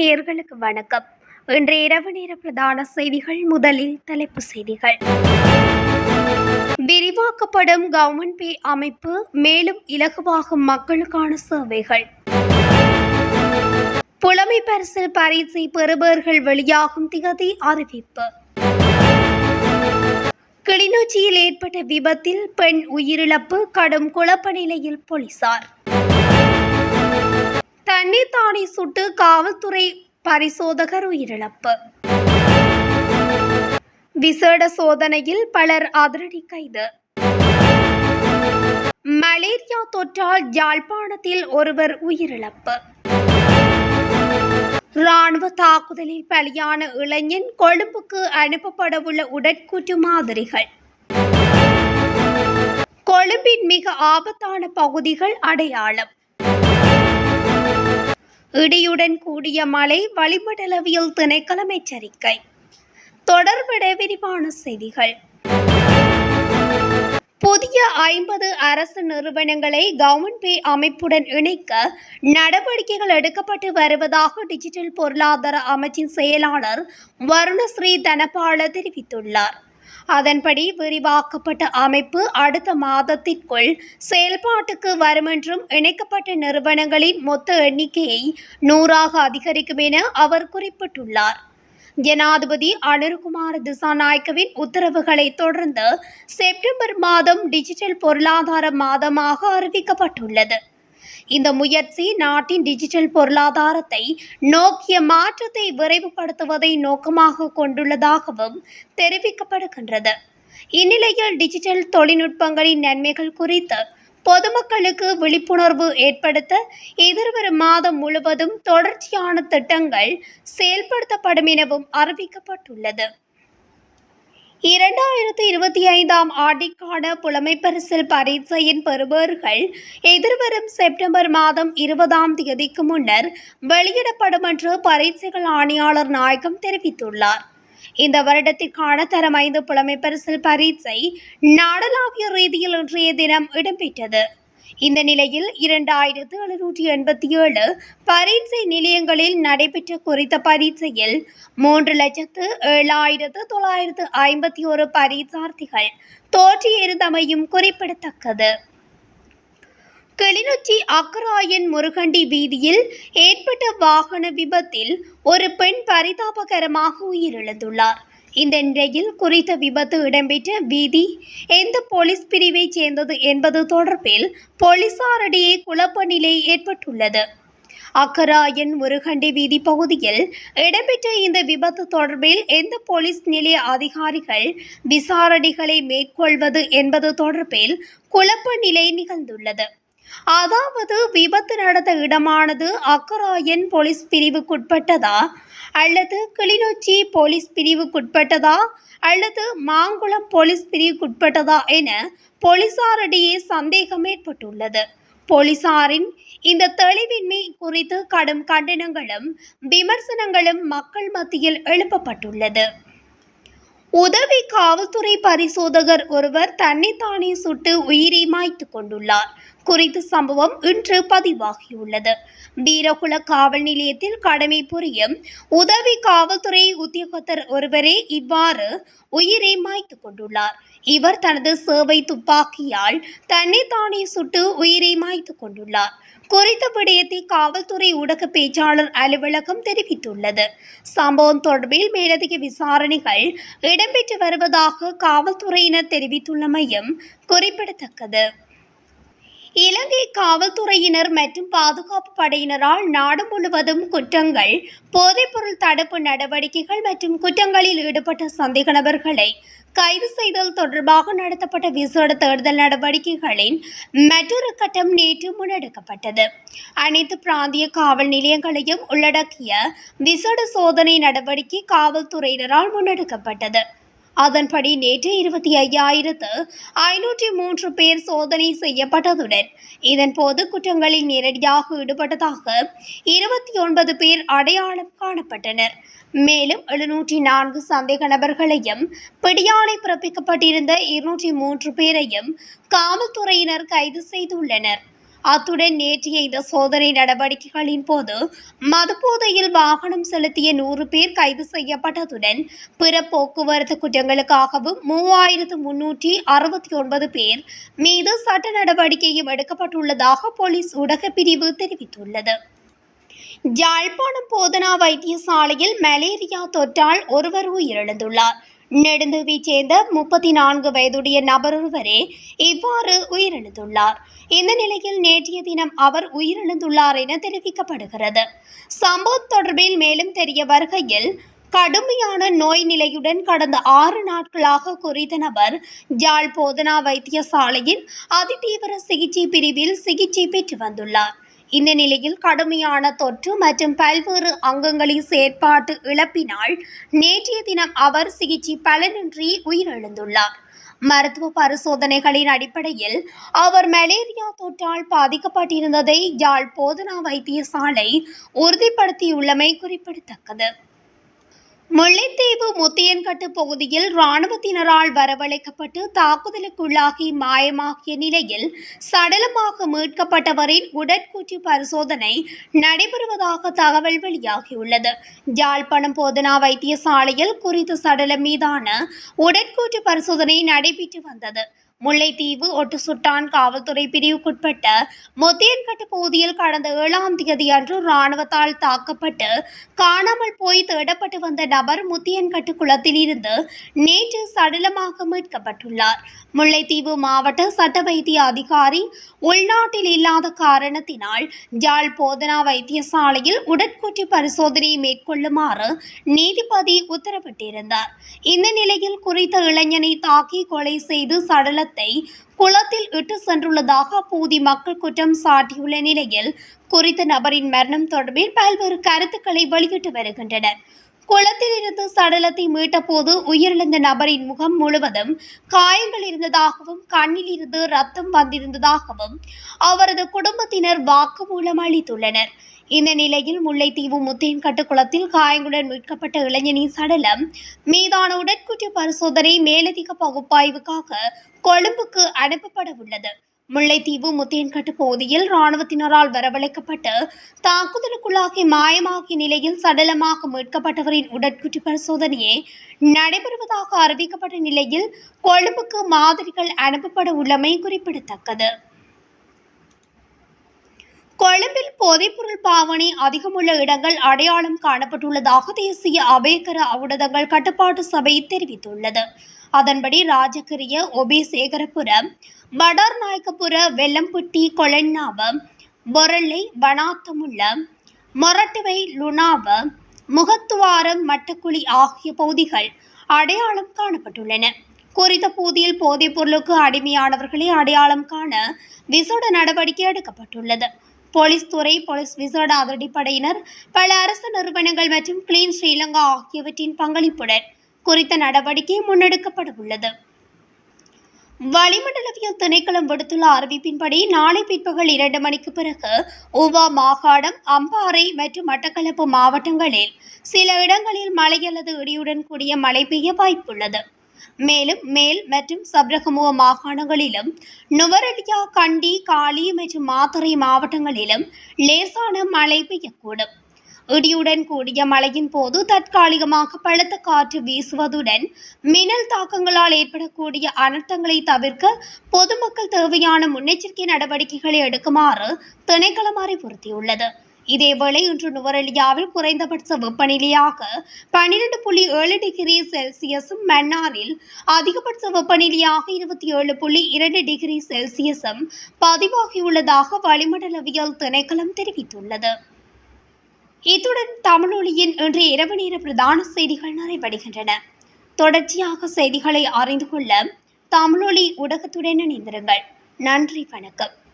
நேர்களுக்கு வணக்கம். இன்றைய இரவு நேர பிரதான செய்திகள் முதலில் தலைப்பு செய்திகள். விரிவாக்கப்படும் கவர்மெண்ட் பே அமைப்பு மேலும் இலகுவாகும் மக்களுக்கான சேவைகள். புலமை பரிசில் பரிசை பெறுபவர்கள் வெளியாகும் திகதி அறிவிப்பு. கிளிநொச்சியில் ஏற்பட்ட விபத்தில் பெண் உயிரிழப்பு கடும் குழப்ப நிலையில் போலீசார். தண்ணீர் சுட்டு காவல்துறை பரிசோதகர் உயிரிழப்பு. விசேட சோதனையில் பலர் அதிரடி கைது. மலேரியா தொற்றால் யாழ்ப்பாணத்தில் ஒருவர் உயிரிழப்பு. ராணுவ தாக்குதலில் பலியான இளைஞன் கொழும்புக்கு அனுப்பப்படவுள்ள உடற்கூற்று மாதிரிகள். கொழும்பின் மிக ஆபத்தான பகுதிகள் அடையாளம். இடியுடன் கூடிய மழை வளிமண்டலவியல் திணைக்களம் எச்சரிக்கை தொடர்பட விரிவான செய்திகள். புதிய ஐம்பது அரசு நிறுவனங்களை கவர்மெண்ட் பே அமைப்புடன் இணைக்க நடவடிக்கைகள் எடுக்கப்பட்டு வருவதாக டிஜிட்டல் பொருளாதார அமைச்சின் செயலாளர் வருணஸ்ரீ தனபால தெரிவித்துள்ளார். அதன்படி விரிவாக்கப்பட்ட அமைப்பு அடுத்த மாதத்திற்குள் செயல்பாட்டுக்கு வரும் என்றும் இணைக்கப்பட்ட நிறுவனங்களின் மொத்த எண்ணிக்கையை நூறாக அதிகரிக்கும் என அவர் குறிப்பிட்டுள்ளார். ஜனாதிபதி அனுர்குமார் திசாநாயக்கவின் உத்தரவுகளை தொடர்ந்து செப்டம்பர் மாதம் டிஜிட்டல் பொருளாதார மாதமாக அறிவிக்கப்பட்டுள்ளது. இந்த முயற்சி நாட்டின் டிஜிட்டல் பொருளாதாரத்தை நோக்கிய மாற்றத்தை விரைவுபடுத்துவதை நோக்கமாக கொண்டுள்ளதாகவும் தெரிவிக்கப்படுகின்றது. இந்நிலையில் டிஜிட்டல் தொழில்நுட்பங்களின் நன்மைகள் குறித்து பொதுமக்களுக்கு விழிப்புணர்வு ஏற்படுத்த எதிர்வரும் மாதம் முழுவதும் தொடர்ச்சியான திட்டங்கள் செயல்படுத்தப்படும் எனவும் அறிவிக்கப்பட்டுள்ளது. இரண்டாயிரத்தி இருபத்தி ஐந்தாம் ஆண்டிற்கான புலமைப்பரிசில் பரீட்சையின் பெறுபவர்கள் எதிர்வரும் செப்டம்பர் மாதம் இருபதாம் தேதிக்கு முன்னர் வெளியிடப்படும் என்று பரீட்சைகள் ஆணையாளர் நாயகம் தெரிவித்துள்ளார். இந்த வருடத்திற்கான தரம் ஐந்து புலமைப்பரிசில் பரீட்சை நாடளாவிய ரீதியில் இன்றைய தினம் இடம்பெற்றது. இந்த நிலையில் இரண்டாயிரத்து எழுநூற்றி எண்பத்தி ஏழு பரீட்சை நிலையங்களில் நடைபெற்ற குறித்த பரீட்சையில் மூன்று லட்சத்து ஏழாயிரத்து தொள்ளாயிரத்து ஐம்பத்தி ஒரு பரீட்சார்த்திகள் தோற்றியிருந்தமையும் குறிப்பிடத்தக்கது. கிளிநொச்சி அக்கராயன் முருகண்டி வீதியில் ஏற்பட்ட வாகன விபத்தில் ஒரு பெண் பரிதாபகரமாக உயிரிழந்துள்ளார். இந்த நிலையில் குறித்த விபத்து இடம்பெற்ற வீதி எந்த போலீஸ் பிரிவைச் சேர்ந்தது என்பது தொடர்பில் போலீசாரிடையே குழப்ப நிலை ஏற்பட்டுள்ளது. அக்கராயன் முருகண்டி வீதி பகுதியில் இடம்பெற்ற இந்த விபத்து தொடர்பில் எந்த போலீஸ் நிலைய அதிகாரிகள் விசாரணைகளை மேற்கொள்வது என்பது தொடர்பில் குழப்ப நிலை நிகழ்ந்துள்ளது. அதாவது விபத்து நடந்த இடமானது அக்கராயன் போலீஸ் பிரிவுக்குட்பட்டதா? அல்லது கிளிநொச்சி போலீஸ் பிரிவுக்குட்பட்டதா? அல்லது மாங்குளம் போலீஸ் பிரிவுக்குட்பட்டதா என போலீசாரிடையே சந்தேகம் ஏற்பட்டுள்ளது. போலீசாரின் இந்த தெளிவின்மை குறித்து கடும் கண்டனங்களும் விமர்சனங்களும் மக்கள் மத்தியில் எழுப்பப்பட்டுள்ளது. உதவி காவல்துறை பரிசோதகர் ஒருவர் தன்னைத்தானே சுட்டு உயிரை மாய்த்து கொண்டுள்ளார். குறித்த சம்பவம் இன்று பதிவாகியுள்ளது. வீரகுல காவல் நிலையத்தில் கடமை புரியும் உதவி காவல்துறை உத்தியோகத்தர் ஒருவரே இவ்வாறு உயிரை மாய்த்து கொண்டுள்ளார். இவர் தனது சேவை துப்பாக்கியால் தன்னை தானே சுட்டு உயிரை மாய்த்து கொண்டுள்ளார். குறித்த விடயத்தை காவல்துறை ஊடக பேச்சாளர் அலுவலகம் தெரிவித்துள்ளது. சம்பவம் தொடர்பில் மேலதிக விசாரணைகள் இடம்பெற்று வருவதாக காவல்துறையினர் தெரிவித்துள்ளமையும் குறிப்பிடத்தக்கது. இலங்கை காவல்துறையினர் மற்றும் பாதுகாப்பு படையினரால் நாடு முழுவதும் குற்றங்கள் போதைப்பொருள் தடுப்பு நடவடிக்கைகள் மற்றும் குற்றங்களில் ஈடுபட்ட சந்தேக நபர்களை கைது செய்தல் தொடர்பாக நடத்தப்பட்ட விசேட தேடுதல் நடவடிக்கைகளின் மற்றொரு கட்டம் நேற்று முன்னெடுக்கப்பட்டது. அனைத்து பிராந்திய காவல் நிலையங்களையும் உள்ளடக்கிய விசேட சோதனை நடவடிக்கை காவல்துறையினரால் முன்னெடுக்கப்பட்டது. அதன்படி நேற்று இருபத்தி ஐயாயிரத்து ஐநூற்றி மூன்று பேர் சோதனை செய்யப்பட்டதுடன் இதன்போது குற்றங்களில் நேரடியாக ஈடுபட்டதாக இருபத்தி ஒன்பது பேர் அடையாளம் காணப்பட்டனர். மேலும் எழுநூற்றி நான்கு சந்தேக நபர்களையும் பிடியாணை பிறப்பிக்கப்பட்டிருந்த இருநூற்றி மூன்று பேரையும் காவல்துறையினர் கைது செய்துள்ளனர். அத்துடன் நேற்றைய இந்த சோதனை நடவடிக்கைகளின் போது மதுபோதையில் வாகனம் செலுத்திய நூறு பேர் கைது செய்யப்பட்டதுடன் பிற போக்குவரத்து குற்றங்களுக்காகவும் மூவாயிரத்து முன்னூற்றி அறுபத்தி ஒன்பது பேர் மீது சட்ட நடவடிக்கையும் எடுக்கப்பட்டுள்ளதாக போலீஸ் ஊடகப் பிரிவு தெரிவித்துள்ளது. யாழ்ப்பாணம் போதனா வைத்தியசாலையில் மலேரியா தொற்றால் ஒருவர் உயிரிழந்துள்ளார். நெடுந்துவைச் சேர்ந்த முப்பத்தி நான்கு வயதுடைய நபர் ஒருவரே இவ்வாறு உயிரிழந்துள்ளார். இந்த நிலையில் நேற்றைய தினம் அவர் உயிரிழந்துள்ளார் என தெரிவிக்கப்படுகிறது. சம்பவம் தொடர்பில் மேலும் தெரிய வருகையில் கடுமையான நோய் நிலையுடன் கடந்த ஆறு நாட்களாக குறித்த நபர் ஜாழ் போதனா வைத்தியசாலையின் அதிதீவிர சிகிச்சை பிரிவில் சிகிச்சை பெற்று வந்துள்ளார். இந்த நிலையில் கடுமையான தொற்று மற்றும் பல்வேறு அங்கங்களின் செயற்பாட்டு இழப்பினால் நேற்றைய தினம் அவர் சிகிச்சை பலனின்றி உயிரிழந்துள்ளார். மருத்துவ பரிசோதனைகளின் அடிப்படையில் அவர் மலேரியா தொற்றால் பாதிக்கப்பட்டிருந்ததை யாழ் போதனா வைத்தியசாலை உறுதிப்படுத்தியுள்ளமை குறிப்பிடத்தக்கது. முல்லைத்தீவு முத்தியன்கட்டு பகுதியில் இராணுவத்தினரால் வரவழைக்கப்பட்டு தாக்குதலுக்குள்ளாகி மாயமாகிய நிலையில் சடலமாக மீட்கப்பட்டவரின் உடற்கூற்று பரிசோதனை நடைபெறுவதாக தகவல் வெளியாகியுள்ளது. யாழ்ப்பாணம் போதனா வைத்தியசாலையில் குறித்த சடலம் மீதான உடற்கூற்று பரிசோதனை நடைபெற்று வந்தது. முல்லைத்தீவு ஒட்டுசுட்டான் காவல்துறை பிரிவுக்குட்பட்ட முத்தியன்கட்டு பகுதியில் கடந்த ஏழாம் தேதி அன்று இராணுவத்தால் தாக்கப்பட்டு காணாமல் போய் தேடப்பட்டு வந்த நபர் முத்தியன்கட்டு குளத்தில் இருந்து நேற்று சடலமாக மீட்கப்பட்டுள்ளார். முல்லைத்தீவு மாவட்ட சட்ட வைத்திய அதிகாரி உள்நாட்டில் இல்லாத காரணத்தினால் ஜால் போதனா வைத்தியசாலையில் உடற்கூற்று பரிசோதனையை மேற்கொள்ளுமாறு நீதிபதி உத்தரவிட்டிருந்தார். இந்த நிலையில் குறித்த இளைஞனை தாக்கி கொலை செய்து சடலத்தை குளத்தில் இட்டு சென்றுள்ளதாக அப்போதி மக்கள் குற்றம் சாட்டியுள்ள நிலையில் குறித்த நபரின் மரணம் தொடர்பில் பல்வேறு கருத்துக்களை வெளியிட்டு வருகின்றனர். குளத்தில் இருந்து சடலத்தை மீட்டபோது உயிரிழந்த நபரின் முகம் முழுவதும் காயங்கள் இருந்ததாகவும் கண்ணில் இருந்து ரத்தம் வந்திருந்ததாகவும் அவரது குடும்பத்தினர் வாக்குமூலம் அளித்துள்ளனர். இந்த நிலையில் முல்லைத்தீவு முத்தேன்கட்டு குளத்தில் காயங்களுடன் மீட்கப்பட்ட இளைஞனின் சடலம் மீதான உடற்குற்ற பரிசோதனை மேலதிக பகுப்பாய்வுக்காக கொழும்புக்கு அனுப்பப்பட உள்ளது. முல்லைத்தீவு முத்தியன்கட்டு பகுதியில் இராணுவத்தினரால் வரவழைக்கப்பட்டு தாக்குதலுக்குள்ளாகி மாயமாகிய நிலையில் சடலமாக மீட்கப்பட்டவரின் உடற்குற்று பரிசோதனையே நடைபெறுவதாக அறிவிக்கப்பட்ட நிலையில் கொழும்புக்கு மாதிரிகள் அனுப்பப்பட உள்ளமை குறிப்பிடத்தக்கது. கொழும்பில் போதைப்பொருள் பாவனை அதிகமுள்ள இடங்கள் அடையாளம் காணப்பட்டுள்ளதாக தேசிய அபேக்கர அவுடதங்கள் கட்டுப்பாட்டு சபை தெரிவித்துள்ளது. அதன்படி ராஜகிரிய ஒபிசேகரபுரம் படார் நாயக்கபுர வெள்ளம்பட்டி கொலன்னாவ பொரளை வனாத்தமுள்ள மொரட்டுவை லுணாவ முகத்துவாரம் மட்டக்குழி ஆகிய பகுதிகள் அடையாளம் காணப்பட்டுள்ளன. குறித்த பகுதியில் போதைப் பொருளுக்கு அடிமையானவர்களை அடையாளம் காண விசேட நடவடிக்கை எடுக்கப்பட்டுள்ளது. போலீஸ் துறை போலீஸ் விசேட அதிரடிப்படையினர் பல அரசு நிறுவனங்கள் மற்றும் கிளீன் ஸ்ரீலங்கா ஆகியவற்றின் பங்களிப்புடன் குறித்த நடவடிக்கை முன்னெடுக்கப்பட உள்ளது வளிமண்டலவியல் திணைக்களம் விடுத்துள்ள அறிவிப்பின்படி நாளை பிற்பகல் இரண்டு மணிக்கு பிறகு உவா மாகாணம் அம்பாறை மற்றும் மட்டக்களப்பு மாவட்டங்களில் சில இடங்களில் மழை அல்லது இடியுடன் கூடிய மழை பெய்ய வாய்ப்புள்ளது. மேலும் மேல் மற்றும் சப்ரகமுவ மாகாணங்களிலும் நுவரெலியா கண்டி காலி மற்றும் மாத்தறை மாவட்டங்களிலும் லேசான மழை பெய்யக்கூடும். இடியுடன் கூடிய மழையின் போது தற்காலிகமாக பலத்த காற்று வீசுவதுடன் மின்னல் தாக்கங்களால் ஏற்படக்கூடிய அனர்த்தங்களை தவிர்க்க பொதுமக்கள் தேவையான முன்னெச்சரிக்கை நடவடிக்கைகளை எடுக்குமாறு திணைக்களம் அறிவுறுத்தியுள்ளது. இதேவேளை இன்று நுவரெலியாவில் குறைந்தபட்ச வெப்பநிலையாக பன்னிரண்டு புள்ளி ஏழு டிகிரி செல்சியஸும் மன்னாரில் அதிகபட்ச வெப்பநிலையாக இருபத்தி ஏழு புள்ளி இரண்டு டிகிரி செல்சியஸும் பதிவாகியுள்ளதாக வளிமண்டலவியல் திணைக்களம் தெரிவித்துள்ளது. இத்துடன் தமிழொலியின் இன்றைய இரவு நேர பிரதான செய்திகள் நிறைவடைகின்றன. தொடர்ச்சியாக செய்திகளை அறிந்து கொள்ள தமிழொலி ஊடகத்துடன் இணைந்திருங்கள். நன்றி வணக்கம்.